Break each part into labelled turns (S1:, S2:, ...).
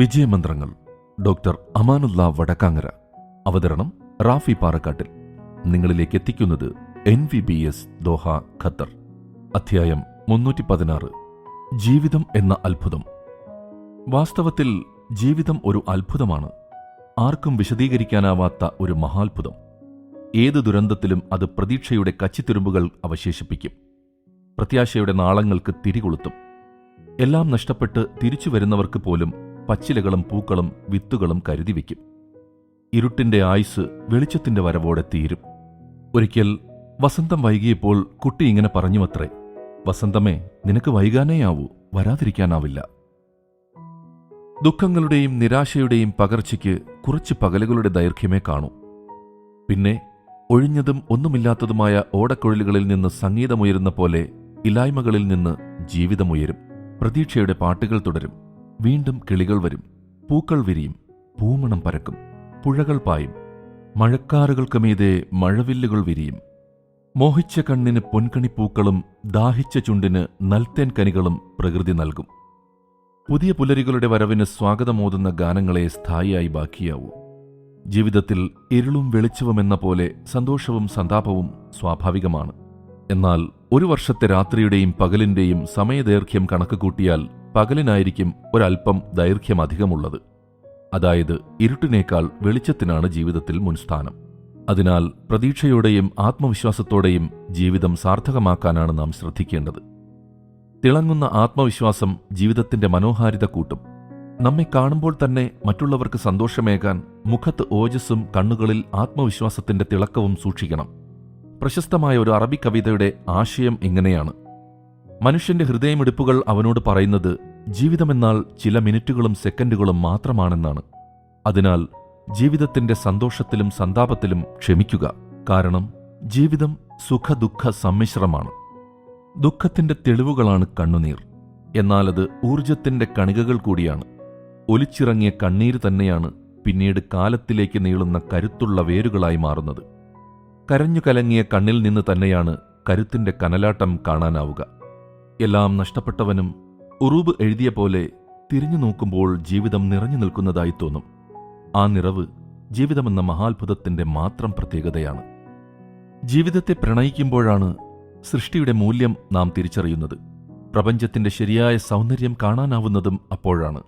S1: വിജയമന്ത്രങ്ങൾ doctor Amanullah Vadakkangara. അവതരണം റാഫി പാറക്കാട്ടിൽ. നിങ്ങളിലേക്ക് എത്തിക്കുന്നത് N V B S Doha Qatar. അധ്യായം മുന്നൂറ്റി പതിനാറ് ജീവിതം എന്ന അത്ഭുതം. വാസ്തവത്തിൽ ജീവിതം ഒരു അത്ഭുതമാണ്. ആർക്കും വിശദീകരിക്കാനാവാത്ത ഒരു മഹാത്ഭുതം. ഏത് ദുരന്തത്തിലും അത് പ്രതീക്ഷയുടെ കച്ചിത്തുരുമ്പുകൾ അവശേഷിപ്പിക്കും. പ്രത്യാശയുടെ നാളങ്ങൾക്ക് തിരികൊളുത്തും. എല്ലാം നഷ്ടപ്പെട്ട് തിരിച്ചു വരുന്നവർക്ക് പോലും പച്ചിലകളും പൂക്കളും വിത്തുകളും കരുതി വയ്ക്കും. ഇരുട്ടിന്റെ ആയുസ് വെളിച്ചത്തിന്റെ വരവോടെ തീരും. ഒരിക്കൽ വസന്തം വൈകിയപ്പോൾ കുട്ടി ഇങ്ങനെ പറഞ്ഞുവത്രേ വസന്തമേ നിനക്ക് വൈകാനേയാവൂ വരാതിരിക്കാനാവില്ല. ദുഃഖങ്ങളുടെയും നിരാശയുടെയും പകർച്ചയ്ക്ക് കുറച്ച് പകലുകളുടെ ദൈർഘ്യമേ കാണൂ. പിന്നെ ഒഴിഞ്ഞതും ഒന്നുമില്ലാത്തതുമായ ഓടക്കൊഴിലുകളിൽ നിന്ന് സംഗീതമുയരുന്ന പോലെ ഇല്ലായ്മകളിൽ നിന്ന് ജീവിതമുയരും. പ്രതീക്ഷയുടെ പാട്ടുകൾ തുടരും. വീണ്ടും കിളികൾ വരും. പൂക്കൾ വിരിയും. പൂമണം പരക്കും. പുഴകൾ പായും. മഴക്കാറുകൾക്ക് മീതെ മഴവില്ലുകൾ വിരിയും. മോഹിച്ച കണ്ണിന് പൊൻകണിപ്പൂക്കളും ദാഹിച്ച ചുണ്ടിന് നൽത്തേൻ കനികളും പ്രകൃതി നൽകും. പുതിയ പുലരികളുടെ വരവിന് സ്വാഗതമോതുന്ന ഗാനങ്ങളെ സ്ഥായിയായി ബാക്കിയാവൂ. ജീവിതത്തിൽ ഇരുളും വെളിച്ചവുമെന്ന പോലെ സന്തോഷവും സന്താപവും സ്വാഭാവികമാണ്. എന്നാൽ ഒരു വർഷത്തെ രാത്രിയുടെയും പകലിന്റെയും സമയദൈർഘ്യം കണക്ക് കൂട്ടിയാൽ പകലിനായിരിക്കും ഒരൽപ്പം ദൈർഘ്യമധികമുള്ളത്. അതായത് ഇരുട്ടിനേക്കാൾ വെളിച്ചത്തിനാണ് ജീവിതത്തിൽ മുൻസ്ഥാനം. അതിനാൽ പ്രതീക്ഷയോടെയും ആത്മവിശ്വാസത്തോടെയും ജീവിതം സാർത്ഥകമാക്കാനാണ് നാം ശ്രദ്ധിക്കേണ്ടത്. തിളങ്ങുന്ന ആത്മവിശ്വാസം ജീവിതത്തിന്റെ മനോഹാരിത കൂട്ടും. നമ്മെ കാണുമ്പോൾ തന്നെ മറ്റുള്ളവർക്ക് സന്തോഷമേകാൻ മുഖത്ത് ഓജസ്സും കണ്ണുകളിൽ ആത്മവിശ്വാസത്തിന്റെ തിളക്കവും സൂക്ഷിക്കണം. പ്രശസ്തമായ ഒരു അറബി കവിതയുടെ ആശയം ഇങ്ങനെയാണ്. മനുഷ്യന്റെ ഹൃദയമിടിപ്പുകൾ അവനോട് പറയുന്നത് ജീവിതമെന്നാൽ ചില മിനിറ്റുകളും സെക്കൻഡുകളും മാത്രമാണെന്നാണ്. അതിനാൽ ജീവിതത്തിന്റെ സന്തോഷത്തിലും സന്താപത്തിലും ക്ഷമിക്കുക. കാരണം ജീവിതം സുഖദുഃഖ സമ്മിശ്രമാണ്. ദുഃഖത്തിന്റെ തെളിവുകളാണ് കണ്ണുനീർ. എന്നാൽ അത് ഊർജത്തിന്റെ കണികകൾ കൂടിയാണ്. ഒലിച്ചിറങ്ങിയ കണ്ണീര് തന്നെയാണ് പിന്നീട് കാലത്തിലേക്ക് നീളുന്ന കരുത്തുള്ള വേരുകളായി മാറുന്നത്. കരഞ്ഞു കലങ്ങിയ കണ്ണിൽ നിന്ന് തന്നെയാണ് കരുത്തിന്റെ കനലാട്ടം കാണാനാവുക. എല്ലാം നഷ്ടപ്പെട്ടവനും ഉറൂബ് എഴുതിയ പോലെ തിരിഞ്ഞു നോക്കുമ്പോൾ ജീവിതം നിറഞ്ഞു നിൽക്കുന്നതായി തോന്നും. ആ നിറവ് ജീവിതമെന്ന മഹാത്ഭുതത്തിന്റെ മാത്രം പ്രത്യേകതയാണ്. ജീവിതത്തെ പ്രണയിക്കുമ്പോഴാണ് സൃഷ്ടിയുടെ മൂല്യം നാം തിരിച്ചറിയുന്നത്. പ്രപഞ്ചത്തിന്റെ ശരിയായ സൗന്ദര്യം കാണാനാവുന്നതും അപ്പോഴാണ്.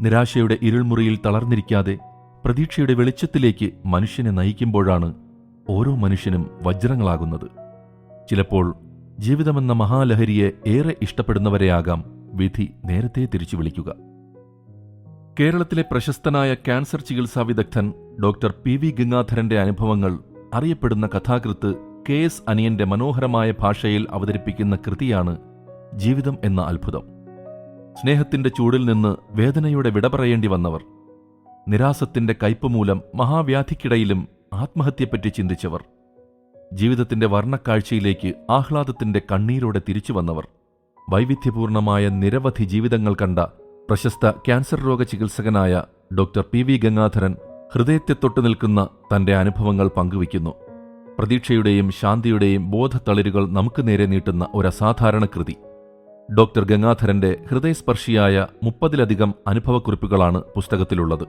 S1: നിരാശയുടെ ഇരുൾമുറിയിൽ തളർന്നിരിക്കാതെ പ്രതീക്ഷയുടെ വെളിച്ചത്തിലേക്ക് മനുഷ്യനെ നയിക്കുമ്പോഴാണ് ഓരോ മനുഷ്യനും വജ്രങ്ങളാകുന്നത്. ചിലപ്പോൾ ജീവിതമെന്ന മഹാലഹരിയെ ഏറെ ഇഷ്ടപ്പെടുന്നവരെയാകാം വിധി നേരത്തെ തിരിച്ചു വിളിക്കുക. കേരളത്തിലെ പ്രശസ്തനായ ക്യാൻസർ ചികിത്സാ വിദഗ്ധൻ ഡോക്ടർ പി. വി. ഗംഗാധരന്റെ അനുഭവങ്ങൾ അറിയപ്പെടുന്ന കഥാകൃത്ത് കെ. എസ്. അനിയന്റെ മനോഹരമായ ഭാഷയിൽ അവതരിപ്പിക്കുന്ന കൃതിയാണ് ജീവിതം എന്ന അത്ഭുതം. സ്നേഹത്തിന്റെ ചൂടിൽ നിന്ന് വേദനയുടെ വിട പറയേണ്ടി വന്നവർ നിരാസത്തിന്റെ കയ്പ് മൂലം മഹാവ്യാധിക്കിടയിലും ആത്മഹത്യപ്പറ്റി ചിന്തിച്ചവർ. ജീവിതത്തിന്റെ വർണക്കാഴ്ചയിലേക്ക് ആഹ്ലാദത്തിന്റെ കണ്ണീരോടെ തിരിച്ചു വന്നവർ. വൈവിധ്യപൂർണമായ നിരവധി ജീവിതങ്ങൾ കണ്ട പ്രശസ്ത ക്യാൻസർ രോഗ ചികിത്സകനായ ഡോക്ടർ പി. വി. ഗംഗാധരൻ ഹൃദയത്തെ തൊട്ടു നിൽക്കുന്ന തന്റെ അനുഭവങ്ങൾ പങ്കുവയ്ക്കുന്നു. പ്രതീക്ഷയുടെയും ശാന്തിയുടെയും ബോധത്തളിരുകൾ നമുക്ക് നേരെ നീട്ടുന്ന ഒരു അസാധാരണ കൃതി. ഡോക്ടർ ഗംഗാധരന്റെ ഹൃദയസ്പർശിയായ മുപ്പതിലധികം അനുഭവക്കുറിപ്പുകളാണ് പുസ്തകത്തിലുള്ളത്.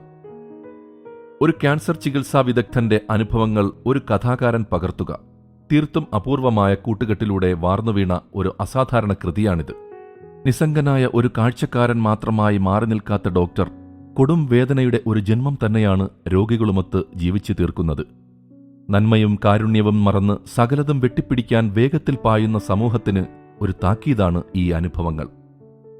S1: ഒരു ക്യാൻസർ ചികിത്സാ വിദഗ്ധന്റെ അനുഭവങ്ങൾ ഒരു കഥാകാരൻ പകർത്തുക. തീർത്തും അപൂർവമായ കൂട്ടുകെട്ടിലൂടെ വാർന്നുവീണ ഒരു അസാധാരണ കൃതിയാണിത്. നിസ്സംഗനായ ഒരു കാഴ്ചക്കാരൻ മാത്രമായി മാറി നിൽക്കാത്ത ഡോക്ടർ കൊടും വേദനയുടെ ഒരു ജന്മം തന്നെയാണ് രോഗികളുമൊത്ത് ജീവിച്ചു തീർക്കുന്നത്. നന്മയും കാരുണ്യവും മറന്ന് സകലതും വെട്ടിപ്പിടിക്കാൻ വേഗത്തിൽ പായുന്ന സമൂഹത്തിന് ഒരു താക്കീതാണ് ഈ അനുഭവങ്ങൾ.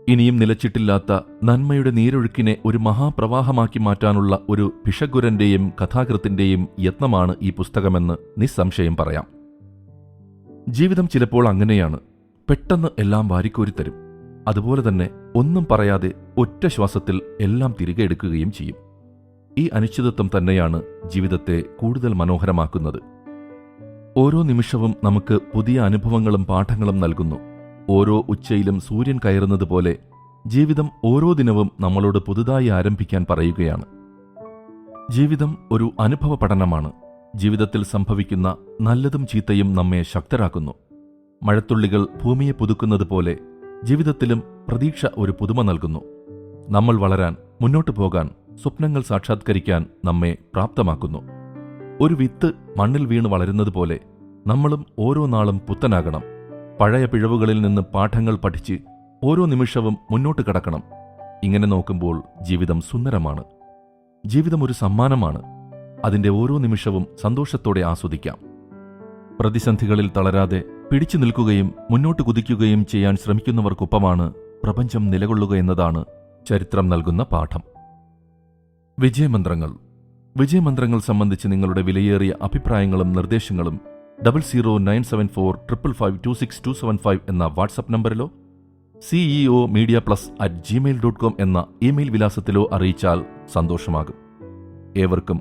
S1: ഇനിയും നിലച്ചിട്ടില്ലാത്ത നന്മയുടെ നീരൊഴുക്കിനെ ഒരു മഹാപ്രവാഹമാക്കി മാറ്റാനുള്ള ഒരു ഭിഷഗുരന്റെയും കഥാകൃത്തിന്റെയും യത്നമാണ് ഈ പുസ്തകമെന്ന് നിസ്സംശയം പറയാം. ജീവിതം ചിലപ്പോൾ അങ്ങനെയാണ്. പെട്ടെന്ന് എല്ലാം വാരിക്കോരിത്തരും അതുപോലെ തന്നെ ഒന്നും പറയാതെ ഒറ്റ ശ്വാസത്തിൽ എല്ലാം തിരികെ എടുക്കുകയും ചെയ്യും. ഈ അനിശ്ചിതത്വം തന്നെയാണ് ജീവിതത്തെ കൂടുതൽ മനോഹരമാക്കുന്നത്. ഓരോ നിമിഷവും നമുക്ക് പുതിയ അനുഭവങ്ങളും പാഠങ്ങളും നൽകുന്നു. ഓരോ ഉച്ചയിലും സൂര്യൻ കയറുന്നത് പോലെ ജീവിതം ഓരോ ദിനവും നമ്മളോട് പുതുതായി ആരംഭിക്കാൻ പറയുകയാണ്. ജീവിതം ഒരു അനുഭവ പഠനമാണ്. ജീവിതത്തിൽ സംഭവിക്കുന്ന നല്ലതും ചീത്തയും നമ്മെ ശക്തരാക്കുന്നു. മഴത്തുള്ളികൾ ഭൂമിയെ പുതുക്കുന്നത് പോലെ ജീവിതത്തിലും പ്രതീക്ഷ ഒരു പുതുമ നൽകുന്നു. നമ്മൾ വളരാൻ മുന്നോട്ടു പോകാൻ സ്വപ്നങ്ങൾ സാക്ഷാത്കരിക്കാൻ നമ്മെ പ്രാപ്തമാക്കുന്നു. ഒരു വിത്ത് മണ്ണിൽ വീണ് വളരുന്നത് പോലെ നമ്മളും ഓരോ നാളും പുത്തനാകണം. പഴയ പിഴവുകളിൽ നിന്ന് പാഠങ്ങൾ പഠിച്ച് ഓരോ നിമിഷവും മുന്നോട്ട് കടക്കണം. ഇങ്ങനെ നോക്കുമ്പോൾ ജീവിതം സുന്ദരമാണ്. ജീവിതം ഒരു സമ്മാനമാണ്. അതിന്റെ ഓരോ നിമിഷവും സന്തോഷത്തോടെ ആസ്വദിക്കാം. പ്രതിസന്ധികളിൽ തളരാതെ പിടിച്ചു നിൽക്കുകയും മുന്നോട്ട് കുതിക്കുകയും ചെയ്യാൻ ശ്രമിക്കുന്നവർക്കൊപ്പമാണ് പ്രപഞ്ചം നിലകൊള്ളുക എന്നതാണ് ചരിത്രം നൽകുന്ന പാഠം. വിജയമന്ത്രങ്ങൾ. വിജയമന്ത്രങ്ങൾ സംബന്ധിച്ച് നിങ്ങളുടെ വിലയേറിയ അഭിപ്രായങ്ങളും നിർദ്ദേശങ്ങളും double zero nine seven four triple five two six two seven five എന്ന WhatsApp നമ്പറിലോ CEO media plus at Gmail dot com എന്ന ഇമെയിൽ വിലാസത്തിലോ അറിയിച്ചാൽ സന്തോഷമാകും. ഏവർക്കും